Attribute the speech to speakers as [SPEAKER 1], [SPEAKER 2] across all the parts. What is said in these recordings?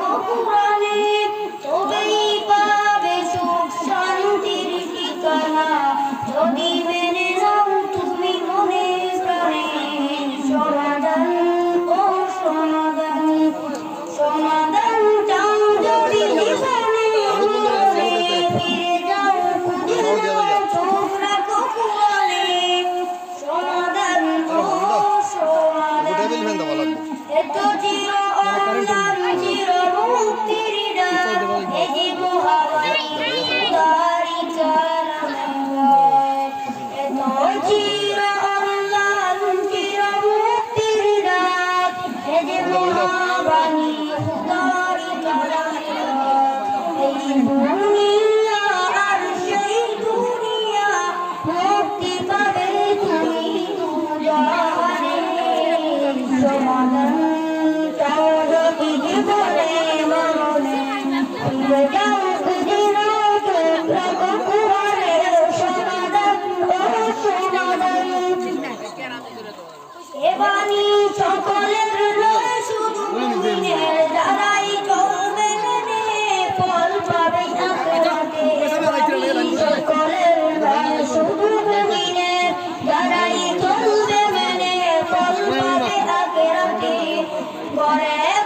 [SPEAKER 1] রাখো তবেই পাবে সুখ যদি পরে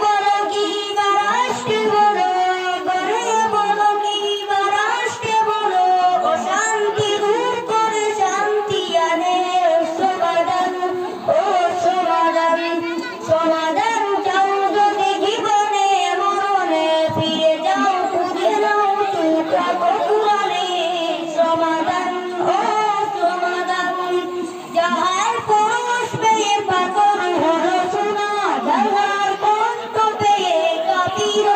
[SPEAKER 1] Tokyo.